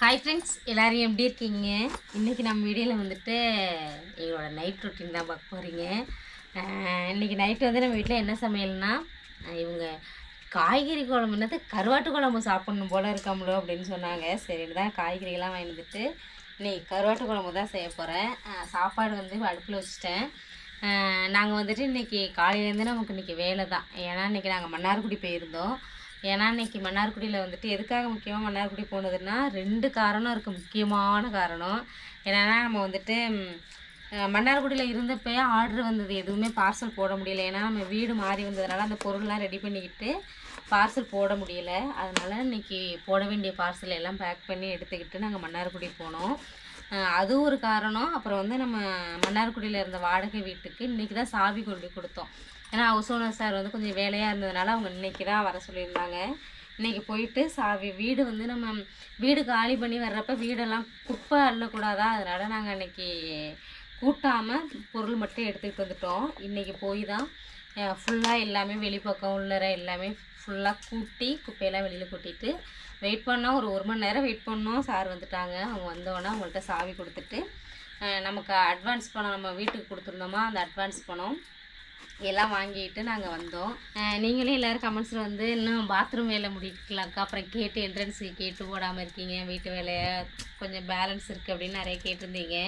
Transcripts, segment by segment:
Hi friends எல்லோரும் எப்படி இருக்கீங்க? இன்றைக்கி நம்ம வீடியோவில் வந்துட்டு எங்களோட நைட் ரொட்டீன் தான் பார்க்க போகிறீங்க இன்றைக்கி நைட்டு வந்து நம்ம வீட்டில் என்ன சமையல்னா இவங்க காய்கறி குழம்பு என்னது? கருவாட்டு குழம்பு சாப்பிட்ணும் போல் இருக்காமலோ அப்படின்னு சொன்னாங்க. சரின்னு தான் காய்கறிகள்லாம் வாங்கி இன்றைக்கி இன்னைக்கு கருவாட்டு குழம்பு தான் செய்ய போகிறேன் சாப்பாடு வந்து அடுப்பில் வச்சுட்டேன். நாங்கள் வந்துட்டு இன்றைக்கி காலையிலேருந்து நமக்கு இன்றைக்கி வேலை தான் ஏன்னா இன்றைக்கி நாங்கள் மன்னார்குடி போயிருந்தோம். ஏன்னா இன்றைக்கி மன்னார்குடியில் வந்துட்டு எதுக்காக முக்கியமாக மன்னார்குடி போனதுன்னா ரெண்டு காரணம் இருக்குது முக்கியமான காரணம். என்னென்னா நம்ம வந்துட்டு மன்னார்குடியில் இருந்தப்போ ஆர்டர் வந்தது. எதுவுமே பார்சல் போட முடியல. ஏன்னா நம்ம வீடு மாறி வந்ததுனால அந்த பொருள்லாம் ரெடி பண்ணிக்கிட்டு பார்சல் போட முடியல. அதனால் இன்னைக்கு போட வேண்டிய பார்சல் எல்லாம் பேக் பண்ணி எடுத்துக்கிட்டு நாங்கள் மன்னார்குடி போனோம். அது ஒரு காரணம். அப்புறம் வந்து நம்ம மன்னார்குடியில் இருந்த வாடகை வீட்டுக்கு இன்றைக்கி தான் சாவி கொண்டு கொடுத்தோம். ஏன்னா ஹவுஸ் ஓனர் சார் வந்து கொஞ்சம் வேலையாக இருந்ததுனால அவங்க இன்னைக்கு தான் வர சொல்லியிருந்தாங்க. இன்றைக்கி போயிட்டு சாவி வீடு வந்து நம்ம வீடு காலி பண்ணி வர்றப்ப வீடெல்லாம் குப்பை அள்ளக்கூடாதா? அதனால் நாங்கள் அன்றைக்கி கூட்டாமல் பொருள் மட்டும் எடுத்துக்கிட்டு வந்துட்டோம். இன்றைக்கி போய் தான் ஃபுல்லாக எல்லாமே வெளிப்பக்கம் உள்ளற எல்லாமே ஃபுல்லாக கூட்டி குப்பையெல்லாம் வெளியில் கூட்டிட்டு வெயிட் பண்ணோம். ஒரு ஒரு மணி நேரம் வெயிட் பண்ணோம். சார் வந்துட்டாங்க. அவங்க வந்தோடனே அவங்கள்ட்ட சாவி கொடுத்துட்டு நமக்கு அட்வான்ஸ் பணம் நம்ம வீட்டுக்கு கொடுத்துருந்தோமா? அந்த அட்வான்ஸ் பணம். எல்லாம் வாங்கிட்டு நாங்கள் வந்தோம். நீங்களும் நீங்களே எல்லோரும் கமெண்ட்ஸில் வந்து இன்னும் பாத்ரூம் வேலை முடிக்கலாக்கா அப்புறம் கேட்டு என்ட்ரன்ஸுக்கு கேட்டு போடாமல் இருக்கீங்க. வீட்டு வேலையை கொஞ்சம் பேலன்ஸ் இருக்குது அப்படின்னு நிறைய கேட்டிருந்தீங்க.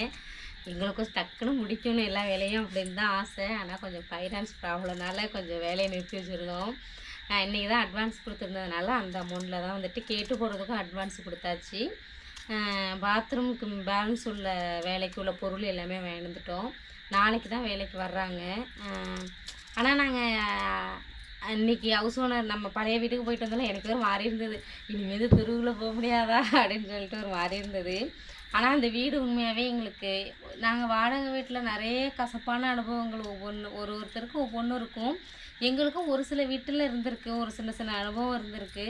எங்களுக்கும் டக்குன்னு முடிக்கணும் எல்லா வேலையும் அப்படின்னு தான் ஆசை. ஆனால் கொஞ்சம் ஃபைனான்ஸ் ப்ராப்ளம்னால கொஞ்சம் வேலையை நிறுத்தி வச்சுருந்தோம். இன்றைக்கி தான் அட்வான்ஸ் கொடுத்துருந்ததுனால அந்த அமௌண்ட்டில் தான் வந்துட்டு கேட்டு போடுறதுக்கும் அட்வான்ஸ் கொடுத்தாச்சு. பாத்ரூமுக்கு பேலன்ஸ் உள்ள வேலைக்கு உள்ள பொருள் எல்லாமே வாங்கிட்டுட்டோம் நாளைக்கு தான் வேலைக்கு வர்றாங்க. ஆனால் நாங்கள் இன்னைக்கு ஹவுஸ் ஓனர் நம்ம பழைய வீட்டுக்கு போயிட்டு வந்தாலும் எனக்கு ஒரு மாறி இருந்தது. இனிமேல் தெருவில் போக முடியாதா அப்படின்னு சொல்லிட்டு ஒரு மாறி இருந்தது. ஆனால் அந்த வீடு உண்மையாகவே எங்களுக்கு நாங்கள் வாடகை வீட்டில் நிறைய கசப்பான அனுபவங்கள் ஒவ்வொன்று ஒரு ஒருத்தருக்கும் ஒவ்வொன்றும் இருக்கும். எங்களுக்கும் ஒரு சில வீட்டில் இருந்திருக்கு ஒரு சின்ன சின்ன அனுபவம் இருந்திருக்கு.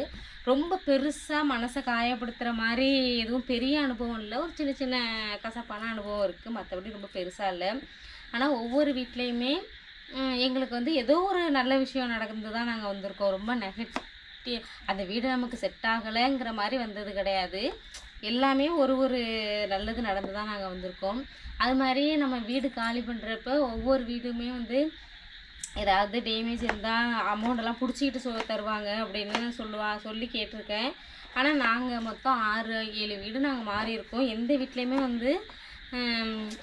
ரொம்ப பெருசாக மனசை காயப்படுத்துகிற மாதிரி எதுவும் பெரிய அனுபவம் இல்லை. ஒரு சின்ன சின்ன கசப்பான அனுபவம் இருக்குது மற்றபடி ரொம்ப பெருசாக இல்லை. ஆனால் ஒவ்வொரு வீட்லேயுமே எங்களுக்கு வந்து ஏதோ ஒரு நல்ல விஷயம் நடந்து தான் நாங்கள் வந்திருக்கோம். ரொம்ப நெகட்டிவ் அந்த வீடு நமக்கு செட் ஆகலைங்கிற மாதிரி வந்தது கிடையாது. எல்லாமே ஒரு ஒரு நல்லது நடந்து தான் நாங்கள் வந்திருக்கோம். அது மாதிரி நம்ம வீடு காலி பண்ணுறப்ப ஒவ்வொரு வீடுமே வந்து ஏதாவது டேமேஜ் இருந்தால் அமௌண்ட்டெல்லாம் பிடிச்சிக்கிட்டு சொ தருவாங்க அப்படின்னு சொல்லுவா சொல்லி கேட்டிருக்கேன். ஆனால் நாங்கள் மொத்தம் ஆறு ஏழு வீடு நாங்கள் மாறி இருக்கோம். எந்த வீட்லேயுமே வந்து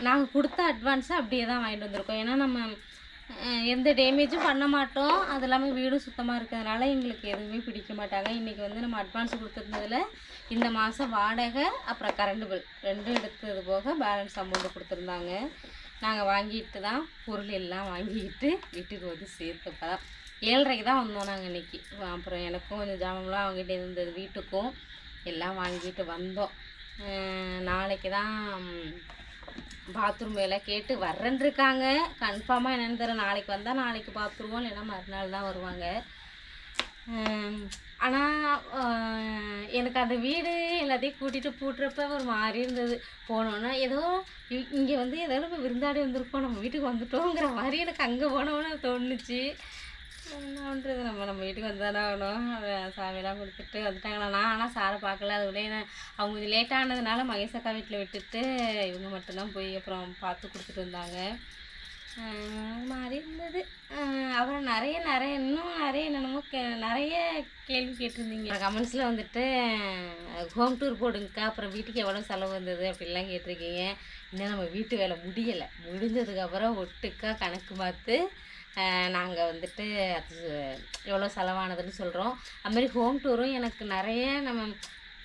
நாங்கள் கொடுத்த அட்வான்ஸை அப்படியே தான் வாங்கிட்டு வந்திருக்கோம். ஏன்னா நம்ம எந்த டேமேஜும் பண்ண மாட்டோம். அது இல்லாமல் வீடும் சுத்தமாக இருக்கிறதுனால எங்களுக்கு எதுவுமே பிடிக்க மாட்டாங்க. இன்றைக்கி வந்து நம்ம அட்வான்ஸ் கொடுத்துருந்ததுல இந்த மாதம் வாடகை அப்புறம் கரண்ட் பில் ரெண்டும் எடுத்தது போக பேலன்ஸ் அமௌண்ட்டு கொடுத்துருந்தாங்க. நாங்கள் வாங்கிட்டு தான் பொருள் எல்லாம் வாங்கிக்கிட்டு வீட்டுக்கு வந்து சேர்த்தப்ப தான். ஏழரைக்கு தான் வந்தோம் நாங்கள் இன்னைக்கு. அப்புறம் எனக்கும் கொஞ்சம் ஜாமம்லாம் அவங்ககிட்ட இருந்தது வீட்டுக்கும். எல்லாம் வாங்கிட்டு வந்தோம். நாளைக்கு தான் பாத்ரூம் வேலை கேட்டு வர்றேன்னு இருக்காங்க கன்ஃபார்மாக என்னென்னு தெரியல. நாளைக்கு வந்தால் நாளைக்கு பார்த்துருவோம் இல்லைன்னா மறுநாள் தான் வருவாங்க. ஆனால் எனக்கு அந்த வீடு எல்லாத்தையும் கூட்டிகிட்டு பூட்டுறப்ப ஒரு மாதிரி இருந்தது. போனோன்னா ஏதோ இங்கே வந்து ஏதோ நம்ம விருந்தாடி வந்திருக்கோம். நம்ம வீட்டுக்கு வந்துட்டோங்கிற மாதிரி எனக்கு அங்கே போனோன்னு தோணுச்சு. என்ன பண்ணுறது நம்ம நம்ம வீட்டுக்கு வந்தானே ஆகணும். அதை சாமியெல்லாம் கொடுத்துட்டு வந்துட்டாங்களா நான் ஆனால் சாரை பார்க்கல. அது விட அவங்க கொஞ்சம் லேட்டானதுனால மகேஷ் அக்கா வீட்டில் விட்டுட்டு இவங்க மட்டும்தான் போய் அப்புறம் பார்த்து கொடுத்துட்டு வந்தாங்க. மாதிரி இருந்தது. அப்புறம் நிறைய நிறைய இன்னும் நிறைய என்னென்னமோ கே நிறைய கேள்வி கேட்டிருந்தீங்க. கமெண்ட்ஸில் வந்துட்டு ஹோம் டூர் போடுங்கக்கா. அப்புறம் வீட்டுக்கு எவ்வளோ செலவு வந்தது? அப்படிலாம் கேட்டிருக்கீங்க. இன்னும் நம்ம வீட்டு வேலை முடியலை. முடிஞ்சதுக்கப்புறம் ஒட்டுக்கா கணக்கு பார்த்து நாங்கள் வந்துட்டு அது எவ்வளோ செலவானதுன்னு சொல்கிறோம் அதுமாதிரி ஹோம் டூரும் எனக்கு நிறைய நம்ம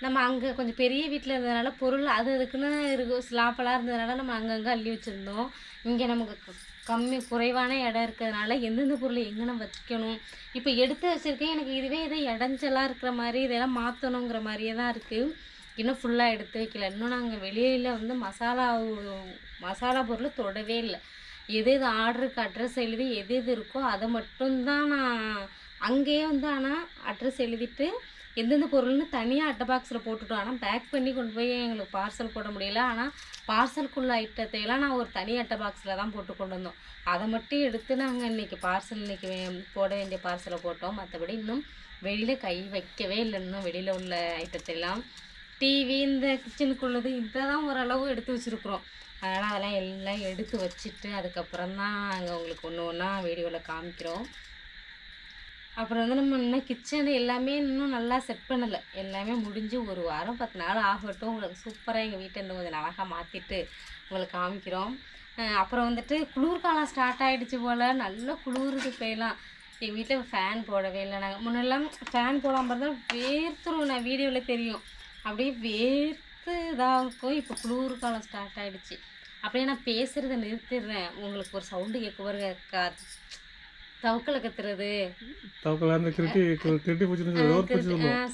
நம்ம அங்கே கொஞ்சம் பெரிய வீட்டில் இருந்ததுனால பொருள் அது அதுக்குன்னு இருக்கும் ஸ்லாப்பெல்லாம் இருந்ததுனால நம்ம அங்கங்கே அள்ளி வச்சுருந்தோம். இங்கே நமக்கு கம்மி குறைவான இடம் இருக்கிறதுனால எந்தெந்த பொருளை எங்கே நம்ம வைக்கணும் இப்போ எடுத்து வச்சுருக்கேன். எனக்கு இதுவே எதோ இடைஞ்சலாக இருக்கிற மாதிரி இதெல்லாம் மாற்றணுங்கிற மாதிரியே தான் இருக்குது இன்னும் ஃபுல்லாக எடுத்து வைக்கல. இன்னும் நாங்கள் வெளியில் வந்து மசாலா மசாலா பொருள் தொடவே இல்லை. எது எது ஆர்டருக்கு அட்ரஸ் எழுதி எது எது இருக்கோ அதை மட்டும்தான் நான் அங்கேயே வந்து ஆனால் அட்ரஸ் எழுதிட்டு எந்தெந்த பொருள்னு தனியாக அட்டை பாக்ஸில் போட்டுட்டோம். ஆனால் பேக் பண்ணி கொண்டு போய் எங்களுக்கு பார்சல் போட முடியல. ஆனால் பார்சலுக்குள்ள ஐட்டத்தை எல்லாம் நான் ஒரு தனி அட்டை பாக்ஸில் தான் போட்டு கொண்டு வந்தோம். அதை மட்டும் எடுத்து நாங்கள் இன்றைக்கி பார்சல் இன்றைக்கி போட வேண்டிய பார்சலை போட்டோம். மற்றபடி இன்னும் வெளியில் கை வைக்கவே இல்லை. இன்னும் வெளியில் உள்ள ஐட்டத்தை எல்லாம் டிவி இந்த கிச்சனுக்குள்ளது இதை தான் ஓரளவு எடுத்து வச்சுருக்குறோம். அதனால் அதெல்லாம் எல்லாம் எடுத்து வச்சுட்டு அதுக்கப்புறம் தான் அங்கே உங்களுக்கு ஒன்று ஒன்றா வீடியோவில் காமிக்கிறோம். அப்புறம் வந்து நம்ம இன்னும் கிச்சன் எல்லாமே இன்னும் நல்லா செட் பண்ணலை. எல்லாமே முடிஞ்சு ஒரு வாரம் பத்து நாள் ஆகட்டும். உங்களுக்கு சூப்பராக எங்கள் வீட்டை இன்னும் கொஞ்சம் அழகாக மாற்றிட்டு உங்களுக்கு காமிக்கிறோம். அப்புறம் வந்துட்டு குளிர்காலம் ஸ்டார்ட் ஆகிடுச்சு போல். நல்லா குளிருது போயெல்லாம் எங்கள் வீட்டில் ஃபேன் போடவே இல்லை. நாங்கள் முன்னெல்லாம் ஃபேன் போடாமல் இருந்தால் வேர்த்துரும். நான் வீடியோவில் தெரியும். அப்படியே வேர்த்து இதாக இருக்கும் இப்போ குளிர்காலம் ஸ்டார்ட் ஆகிடுச்சு அப்படியே நான் பேசுகிறத நிறுத்திடுறேன். உங்களுக்கு ஒரு சவுண்டு கேட்க பாருங்க தவக்கலை கத்துறது.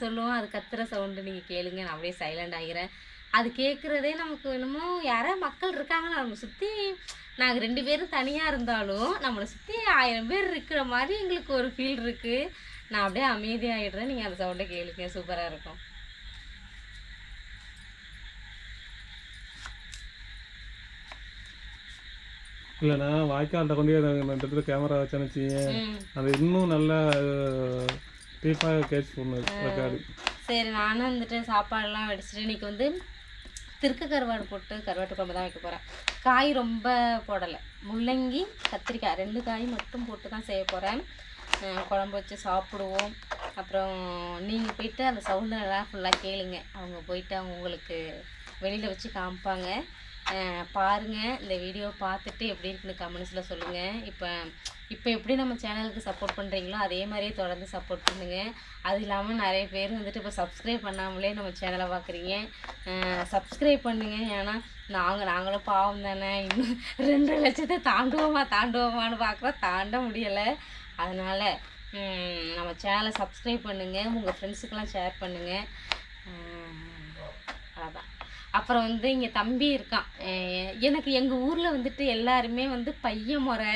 சொல்லுவோம். அது கத்துற சவுண்டு நீங்கள் கேளுங்க. நான் அப்படியே சைலண்ட் ஆகிறேன் அது கேட்குறதே நமக்கு என்னமோ யாரோ மக்கள் இருக்காங்களா? நம்ம சுற்றி நாங்கள் ரெண்டு பேரும் தனியாக இருந்தாலும் நம்மளை சுற்றி ஆயிரம் பேர் இருக்கிற மாதிரி எங்களுக்கு ஒரு ஃபீல் இருக்குது நான் அப்படியே அமைதியாகிடுறேன் நீங்கள் அந்த சவுண்டை கேளுங்க. சூப்பராக இருக்கும். இல்லைண்ணா வாய்க்கால்கிட்ட கொண்டு அந்த இடத்துல கேமரா ம். அது இன்னும் நல்லா டீப்பாக கேட்ச் பண்ணுது ரெக்கார்டு சரி நானும் வந்துட்டு சாப்பாடெல்லாம் வடிச்சிட்டு இன்னைக்கு வந்து திருக்க கருவாடு போட்டு கருவாட்டு குழம்பு தான் வைக்க போகிறேன் காய் ரொம்ப போடலை. முள்ளங்கி கத்திரிக்காய் ரெண்டு காய் மட்டும் போட்டு தான் செய்ய போகிறேன் குழம்பு வச்சு சாப்பிடுவோம். அப்புறம் நீங்கள் போயிட்டு அந்த சவுண்டு நல்லா ஃபுல்லாக கேளுங்க. அவங்க போயிட்டு அவங்க உங்களுக்கு வெளியில் வச்சு காமிப்பாங்க. பாருங்கள் பாருங்க. இந்த வீடியோ பார்த்துட்டு எப்படி இருக்குன்னு கமெண்ட்ஸில் சொல்லுங்கள் இப்போ இப்போ எப்படி நம்ம சேனலுக்கு சப்போர்ட் பண்ணுறீங்களோ அதே மாதிரியே தொடர்ந்து சப்போர்ட் பண்ணுங்கள் அது இல்லாமல் நிறைய பேர் வந்துட்டு இப்போ சப்ஸ்கிரைப் பண்ணாமலே நம்ம சேனலை பார்க்குறீங்க சப்ஸ்கிரைப் பண்ணுங்கள் ஏன்னா நாங்கள் நாங்களும் பாவம் தானே. இன்னும் ரெண்டு லட்சத்தை தாண்டுவோமா தாண்டுவோமான்னு பார்க்குறோம் தாண்ட முடியலை. அதனால் நம்ம சேனலை சப்ஸ்கிரைப் பண்ணுங்கள் உங்கள் ஃப்ரெண்ட்ஸுக்கெல்லாம் ஷேர் பண்ணுங்கள் அதான் அப்புறம் வந்து இங்கே தம்பி இருக்கான். எனக்கு எங்கள் ஊரில் வந்துட்டு எல்லாருமே வந்து பையன் முறை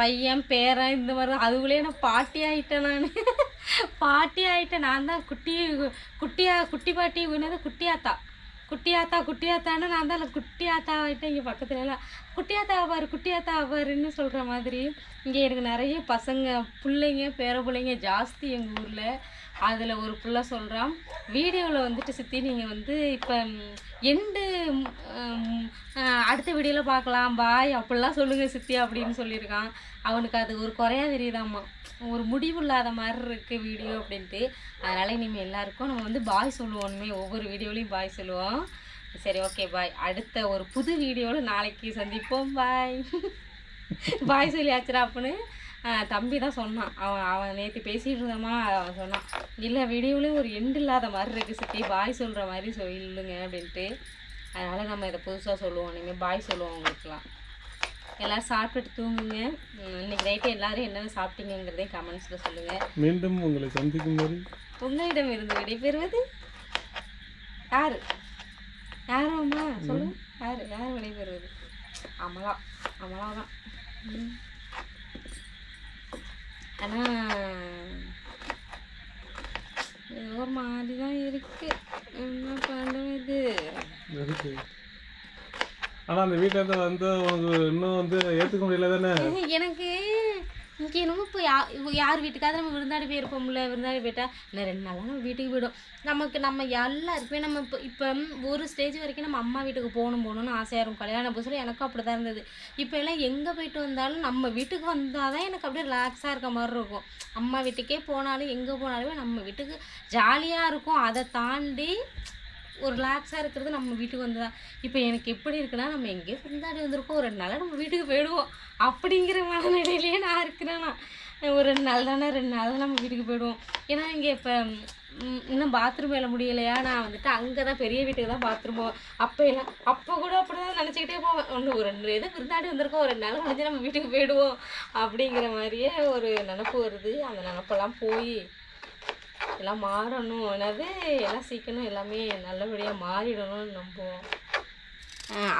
பையன் பேரன் இந்த மாதிரி தான். அதுக்குள்ளே நான் பாட்டி ஆகிட்டேன் நான். பாட்டி ஆகிட்டேன் நான் தான் குட்டி குட்டியா குட்டி பாட்டி என்னது குட்டியாத்தா குட்டியாத்தா குட்டியாத்தான்னு நான் தான் குட்டியாத்தா ஆகிட்டேன் இங்கே பக்கத்துல எல்லாம். குட்டியாத்தா குட்டி குட்டியாத்தா பாருன்னு சொல்கிற மாதிரி இங்கே எனக்கு நிறைய பசங்க பிள்ளைங்க பேர பிள்ளைங்க ஜாஸ்தி எங்கள் ஊரில். அதில் ஒரு புள்ள சொல்கிறான் வீடியோவில் வந்துட்டு சித்தி நீங்கள் வந்து இப்போ எண்டு அடுத்த வீடியோவில் பார்க்கலாம் பாய் அப்படிலாம் சொல்லுங்கள் சித்தி அப்படின்னு சொல்லியிருக்கான். அவனுக்கு அது ஒரு குறையா தெரியுதாம்மா. ஒரு முடிவு இல்லாத மாதிரி இருக்குது வீடியோ அப்படின்ட்டு. அதனால் இனிமேல் எல்லாருக்கும் நம்ம வந்து பாய் சொல்லுவோமே ஒவ்வொரு வீடியோலையும் பாய் சொல்லுவோம். சரி ஓகே பாய் அடுத்த ஒரு புது வீடியோவில் நாளைக்கு சந்திப்போம். பாய் பாய் சொல்லியாச்சுடா அப்படின்னு தம்பி தான் சொன்னான். அவன் அவன் நேற்று பேசிகிட்டு இருந்தாமா அவன் சொன்னான் இல்லை வீடியோலேயும் ஒரு எண்டு இல்லாத மாதிரி இருக்குது சித்தி. பாய் சொல்கிற மாதிரி சொல்லுங்க அப்படின்ட்டு. அதனால் நம்ம இதை புதுசாக சொல்லுவோம். இனிமேல் பாய் சொல்லுவோம் உங்களுக்குலாம் எல்லோரும் சாப்பிட்டுட்டு தூங்குங்க. இன்னைக்கு நைட்டு எல்லோரும் என்னென்ன சாப்பிட்டீங்கிறதையும் கமெண்ட்ஸில் சொல்லுங்கள் மீண்டும் உங்களை சந்திக்கும் போது உங்களிடம் இருந்து விடைபெறுவது யாரு? யாரும் அம்மா? சொல்லு யாரு? யார் விடைபெறுவது? அமலா. அமலா தான் ம். ஆனா ஏதோ மாதிரி தான் இருக்கு. என்ன இருக்கு. ஆனால் அந்த வீட்டில் வந்து உனக்கு இன்னும் வந்து ஏற்றுக்க முடியல தானே எனக்கு இங்கே என்னமோ இப்போ யா யார் வீட்டுக்காவது நம்ம விருந்தாடி போயிருப்போம்ல விருந்தாடி போயிட்டா இன்னும் ரெண்டு நாளாக நம்ம வீட்டுக்கு போயிடும். நமக்கு நம்ம எல்லாருக்குமே நம்ம இப்போ இப்போ ஒரு ஸ்டேஜ் வரைக்கும் நம்ம அம்மா வீட்டுக்கு போகணும் போகணும்னு ஆசையாக இருக்கும். கல்யாண புதுசில் எனக்கும் அப்படி தான் இருந்தது. இப்போ எல்லாம் எங்கே போயிட்டு வந்தாலும் நம்ம வீட்டுக்கு வந்தால் தான் எனக்கு அப்படியே ரிலாக்ஸாக இருக்க மாதிரி இருக்கும். அம்மா வீட்டுக்கே போனாலும் எங்கே போனாலுமே நம்ம வீட்டுக்கு ஜாலியாக இருக்கும். அதை தாண்டி ஒரு ரிலாக்ஸாக இருக்கிறது நம்ம வீட்டுக்கு வந்து தான் இப்போ எனக்கு எப்படி இருக்குன்னா நம்ம எங்கேயோ விருந்தாடி வந்திருக்கோம். ஒரு ரெண்டு நாளாக நம்ம வீட்டுக்கு போயிடுவோம். அப்படிங்கிற மனநிலையிலேயே நான் இருக்கிறேன்? நான் ஒரு ரெண்டு நாள் தானே ரெண்டு நாள் தான் நம்ம வீட்டுக்கு போயிடுவோம். ஏன்னா இங்கே இப்போ இன்னும் பாத்ரூம் வேலை முடியலையா? நான் வந்துட்டு அங்கே தான் பெரிய வீட்டுக்கு தான் பாத்ரூம் போவேன். அப்போ எல்லாம் அப்போ கூட அப்படி தான் நினச்சிக்கிட்டே போவேன். ஒன்று ஒரு ரெண்டு இது விருந்தாடி வந்திருக்கோம். ஒரு ரெண்டு நாள் முடிஞ்சு நம்ம வீட்டுக்கு போயிடுவோம். அப்படிங்கிற மாதிரியே ஒரு நினப்பு வருது. அந்த நினப்பெல்லாம் போய் எல்லாம் மாறணும். என்னது? எல்லாம் சீக்கிரம் எல்லாமே நல்லபடியாக மாறிடணும்னு நம்புவோம்.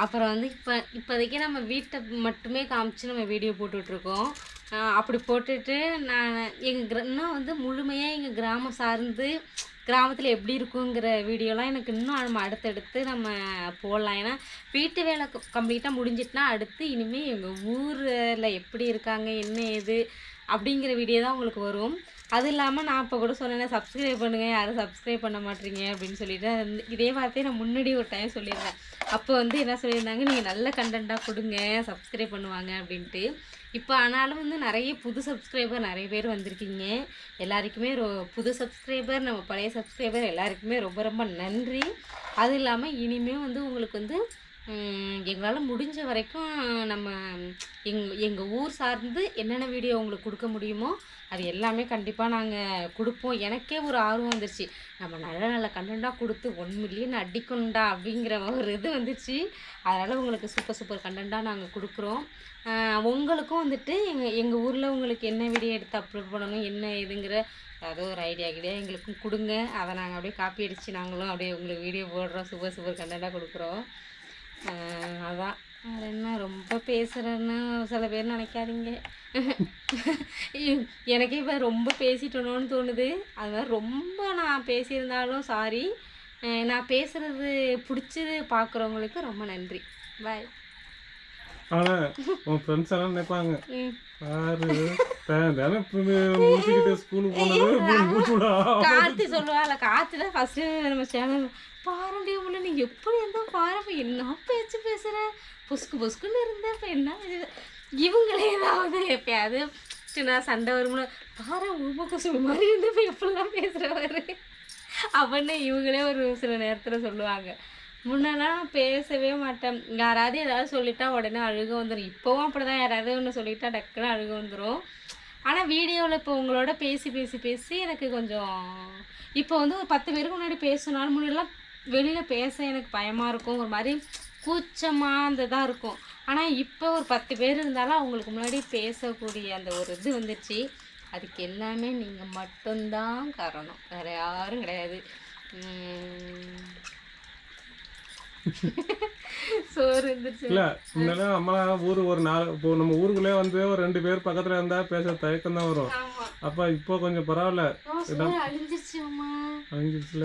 அப்புறம் வந்து இப்போ இப்போதைக்கு நம்ம வீட்டை மட்டுமே காமிச்சு நம்ம வீடியோ போட்டுட்ருக்கோம். அப்படி போட்டுட்டு நான் எங்கள் கிர இன்னும் வந்து முழுமையாக எங்கள் கிராமம் சார்ந்து கிராமத்தில் எப்படி இருக்குங்கிற வீடியோலாம் எனக்கு இன்னும் நம்ம அடுத்தடுத்து நம்ம போடலாம். ஏன்னா வீட்டு வேலை கம்ப்ளீட்டாக முடிஞ்சிட்டுனா அடுத்து இனிமேல் எங்கள் ஊரில் எப்படி இருக்காங்க என்ன ஏது அப்படிங்கிற வீடியோ தான் உங்களுக்கு வரும். அது இல்லாமல் நான் இப்போ கூட சொன்னேன் சப்ஸ்கிரைப் பண்ணுங்க யாரும் சப்ஸ்கிரைப் பண்ண மாட்டீங்க அப்படின்னு சொல்லிட்டு இதே வார்த்தையை நான் முன்னாடி ஒரு டைம் சொல்லியிருந்தேன். அப்போ வந்து என்ன சொல்லியிருந்தாங்க நீங்கள் நல்ல கண்டென்ட்டாக கொடுங்க சப்ஸ்கிரைப் பண்ணுவாங்க அப்படின்ட்டு. இப்போ ஆனாலும் வந்து நிறைய புது சப்ஸ்கிரைபர் நிறைய பேர் வந்திருக்கீங்க. எல்லாருக்குமே ரொ புது சப்ஸ்கிரைபர் நம்ம பழைய சப்ஸ்கிரைபர் எல்லாருக்குமே ரொம்ப ரொம்ப நன்றி. அது இல்லாமல் இனிமேல் வந்து உங்களுக்கு வந்து எங்களால் முடிஞ்ச வரைக்கும் நம்ம எங் எங்கள் ஊர் சார்ந்து என்னென்ன வீடியோ உங்களுக்கு கொடுக்க முடியுமோ அது எல்லாமே கண்டிப்பாக நாங்கள் கொடுப்போம். எனக்கே ஒரு ஆர்வம் வந்துருச்சு. நம்ம நல்ல நல்ல கண்டென்ட்டாக கொடுத்து ஒன் மில்லியன் அடிக்கணும்டா அப்படிங்கிற ஒரு இது வந்துச்சு. அதனால் உங்களுக்கு சூப்பர் சூப்பர் கண்டென்ட்டாக நாங்கள் கொடுக்குறோம். உங்களுக்கும் வந்துட்டு எங்கள் எங்கள் ஊரில் உங்களுக்கு என்ன வீடியோ எடுத்து அப்லோட் பண்ணணும் என்ன இதுங்கிற ஏதாவது ஒரு ஐடியா கிடையாது எங்களுக்கும் கொடுங்க. அதை நாங்கள் அப்படியே காப்பி அடித்து நாங்களும் அப்படியே உங்களுக்கு வீடியோ போடுறோம். சூப்பர் சூப்பர் கண்டென்ட்டாக கொடுக்குறோம். அதான் வேறு என்ன ரொம்ப பேசுகிறேன்னு சில பேர் நினைக்காதீங்க. எனக்கே இப்போ ரொம்ப பேசிட்டணும்னு தோணுது. அது மாதிரி ரொம்ப நான் பேசியிருந்தாலும் சாரி நான் பேசுகிறது பிடிச்சது பார்க்குறவங்களுக்கு ரொம்ப நன்றி. பாய் ஆனா உன் ஃப்ரெண்ட்ஸ் எல்லாம் நினைப்பாங்க தான் தானே முடிச்சுக்கிட்டு ஸ்கூலுக்கு போனது இப்படி மூச்சு விடா கார்த்தி சொல்லுவாள் கார்த்தி தான் ஃபஸ்ட்டு நம்ம சேனல் பாரண்டி உள்ள நீ எப்படி இருந்தால் பாரு என்ன பேச்சு பேசுகிற பொசுக்கு பொசுக்குன்னு இருந்தேன் இப்போ என்ன இவங்களே ஏதாவது எப்பயாவது சின்ன சண்டை வரும்னு பாரு உண்மை கொசு மாதிரி இருந்து இப்போ எப்படிலாம் பேசுகிறவர் அப்படின்னு இவங்களே ஒரு சில நேரத்தில் சொல்லுவாங்க. முன்னெல்லாம் பேசவே மாட்டேன். யாராவது ஏதாவது சொல்லிட்டா உடனே அழுக வந்துடும் இப்போவும் அப்படி தான் யாராவது ஒன்று சொல்லிட்டா டக்குன்னு அழுக வந்துடும் ஆனால் வீடியோவில் இப்போ உங்களோட பேசி பேசி பேசி எனக்கு கொஞ்சம் இப்போ வந்து ஒரு பத்து பேருக்கு முன்னாடி பேசினாலும் முன்னாடிலாம் வெளியில் பேச எனக்கு பயமாக இருக்கும். ஒரு மாதிரி கூச்சமாக அந்த இதாக இருக்கும். ஆனால் இப்போ ஒரு பத்து பேர் இருந்தாலும் அவங்களுக்கு முன்னாடி பேசக்கூடிய அந்த ஒரு இது வந்துருச்சு. அதுக்கு எல்லாமே நீங்கள் மட்டும்தான் காரணம். வேறு யாரும் கிடையாது. சோறு இல்ல முன்னாடி நம்மளாம் ஊர் ஒரு நாலு இப்போ நம்ம ஊருக்குள்ளே வந்து ஒரு ரெண்டு பேர் பக்கத்துல இருந்தா பேச தயக்கம் தான் வரும் அப்ப இப்போ கொஞ்சம் பரவாயில்ல. அழிஞ்சிருச்சுல.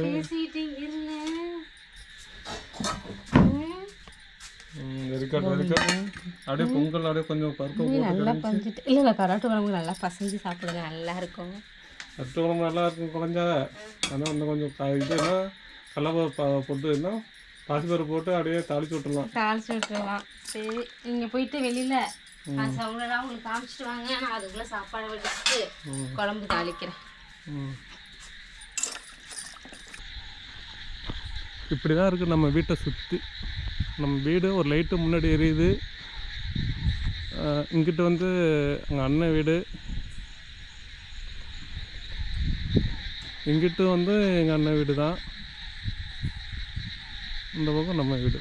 அப்படியே பொங்கல் அப்படியே கொஞ்சம் பருப்பு நல்லா பஞ்சிட்டு. இல்லை இல்லை கராட்டு குழம்பு நல்லா பசஞ்சு சாப்பிடுங்க. நல்லா இருக்கும். பருப்பு குழம்பு நல்லா இருக்கும் குழஞ்சா ஆனால் இன்னும் கொஞ்சம் க- இதுனா கடலை போட்டு இன்னும் பாசிப்பருப்பு போட்டு அப்படியே தாளிச்சு விட்டுருலாம் தாளிச்சு விட்டுருலாம் சரி நீங்கள் போயிட்டு வெளியில் சவுண்டெல்லாம் உங்களுக்கு காமிச்சிட்டு வாங்க. நான் அதுக்குள்ளே சாப்பாடு வடிச்சிட்டு ம். குழம்பு தாளிக்கிறேன். இப்படி தான் இருக்குது நம்ம வீட்டை சுற்றி நம்ம வீடு ஒரு லைட்டு முன்னாடி எரியுது. இங்கிட்டு வந்து எங்கள் அண்ணன் வீடு. இங்கிட்டு வந்து எங்கள் அண்ணன் வீடு தான் இந்த பக்கம் நம்ம வீடு.